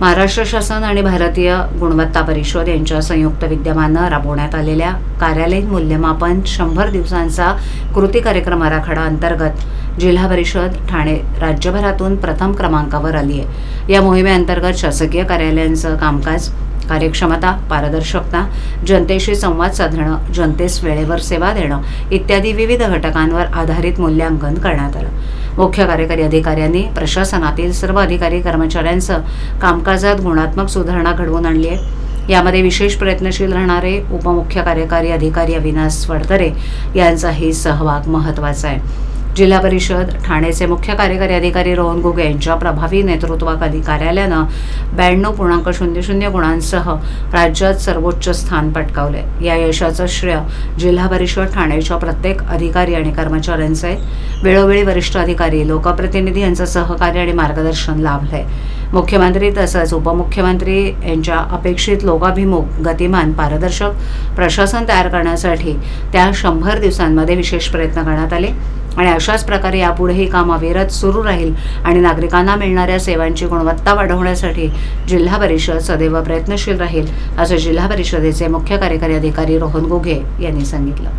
महाराष्ट्र शासन आणि भारतीय गुणवत्ता परिषद यांच्या संयुक्त विद्यमानं राबवण्यात आलेल्या कार्यालयीन मूल्यमापन शंभर दिवसांचा कृती कार्यक्रम आराखडा अंतर्गत जिल्हा परिषद ठाणे राज्यभरातून प्रथम क्रमांकावर आली आहे. या मोहिमेअंतर्गत शासकीय कार्यालयांचं कामकाज कार्यक्षमता पारदर्शकता जनतेशी संवाद साधणं जनतेस वेळेवर सेवा देणं इत्यादी विविध घटकांवर आधारित मूल्यांकन करण्यात आलं. मुख्य कार्यकारी अधिकाऱ्यांनी प्रशासनातील सर्व अधिकारी कर्मचाऱ्यांचं कामकाजात गुणात्मक सुधारणा घडवून आणली आहे. यामध्ये विशेष प्रयत्नशील राहणारे उपमुख्य कार्यकारी अधिकारी अविनाश वडतरे यांचाही सहभाग महत्त्वाचा आहे. जिल्हा परिषद ठाणेचे मुख्य कार्यकारी अधिकारी रोहन घुगे यांच्या प्रभावी नेतृत्वाखाली कार्यालयानं ब्याण्णव पूर्णांक शून्य शून्य गुणांसह राज्यात सर्वोच्च स्थान पटकावले. या यशाचं श्रेय जिल्हा परिषद ठाण्याच्या प्रत्येक अधिकारी आणि कर्मचाऱ्यांचं आहे वेळोवेळी वरिष्ठ अधिकारी लोकप्रतिनिधी यांचं सहकार्य आणि मार्गदर्शन लाभलंय. मुख्यमंत्री तसंच उपमुख्यमंत्री यांच्या अपेक्षित लोकाभिमुख गतिमान पारदर्शक प्रशासन तयार करण्यासाठी त्या शंभर दिवसांमध्ये विशेष प्रयत्न करण्यात आले. आणि अशाच प्रकारे यापुढेही काम अविरत सुरू राहील आणि नागरिकांना मिळणाऱ्या सेवांची गुणवत्ता वाढवण्यासाठी जिल्हा परिषद सदैव प्रयत्नशील राहील असं जिल्हा परिषदेचे मुख्य कार्यकारी अधिकारी रोहन गुघे यांनी सांगितलं.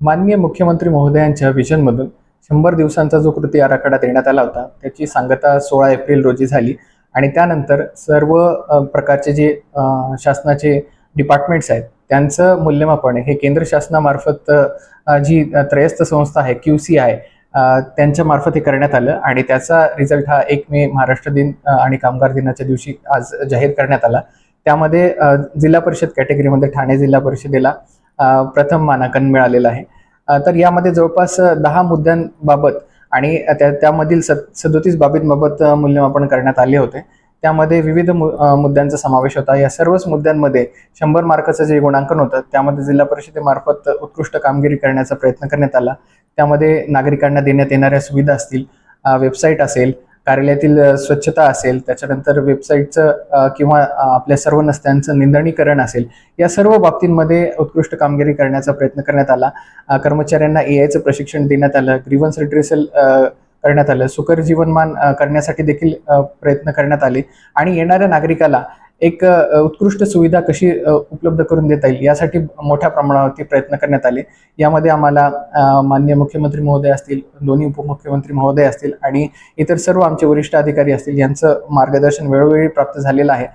माननीय मुख्यमंत्री महोदयांच्या विजनमधून शंभर दिवसांचा जो कृती आराखडा देण्यात आला होता त्याची सांगता सोळा एप्रिल रोजी झाली. आणि त्यानंतर सर्व प्रकारचे जे शासनाचे डिपार्टमेंट्स आहेत त्यांचं मूल्यमापन हे केंद्र शासनामार्फत जी त्रयस्थ संस्था आहे क्यू सी आहे त्यांच्या मार्फत हे करण्यात आलं. आणि त्याचा रिझल्ट हा एक मे महाराष्ट्र दिन आणि कामगार दिनाच्या दिवशी आज जाहीर करण्यात आला. त्यामध्ये जिल्हा परिषद कॅटेगरीमध्ये ठाणे जिल्हा परिषदेला प्रथम मानांकन मिळालेलं आहे. तर यामध्ये जवळपास दहा मुद्द्यांबाबत आणि त्या त्यामधील सद सदोतीस बाबींबाबत मूल्यमापन करण्यात आले होते. त्यामध्ये विविध मु मुद्द्यांचा समावेश होता. या सर्वच मुद्द्यांमध्ये शंभर मार्काचं जे गुणांकन होतं त्यामध्ये जिल्हा परिषदेमार्फत उत्कृष्ट कामगिरी करण्याचा प्रयत्न करण्यात आला. त्यामध्ये नागरिकांना देण्यात येणाऱ्या सुविधा असतील वेबसाईट असेल कार्यालयातील स्वच्छता असेल त्याच्यानंतर वेबसाईटचं किंवा आपल्या सर्व नसत्यांचं निंदणीकरण असेल या सर्व बाबतींमध्ये उत्कृष्ट कामगिरी करण्याचा प्रयत्न करण्यात आला. कर्मचाऱ्यांना ए आयचं प्रशिक्षण देण्यात आलं ग्रीवन्स रिट्रेसल करण्यात आलं सुकर जीवनमान करण्यासाठी देखील प्रयत्न करण्यात आले. आणि येणाऱ्या नागरिकाला एक उत्कृष्ट सुविधा कशी उपलब्ध करून देता येईल यासाठी मोठ्या प्रमाणावरती प्रयत्न करण्यात आले. यामध्ये आम्हाला मान्य माननीय मुख्यमंत्री महोदय असतील दोन्ही उपमुख्यमंत्री महोदय असतील आणि इतर सर्व आमचे वरिष्ठ अधिकारी असतील यांचं मार्गदर्शन वेळोवेळी प्राप्त झालेलं आहे.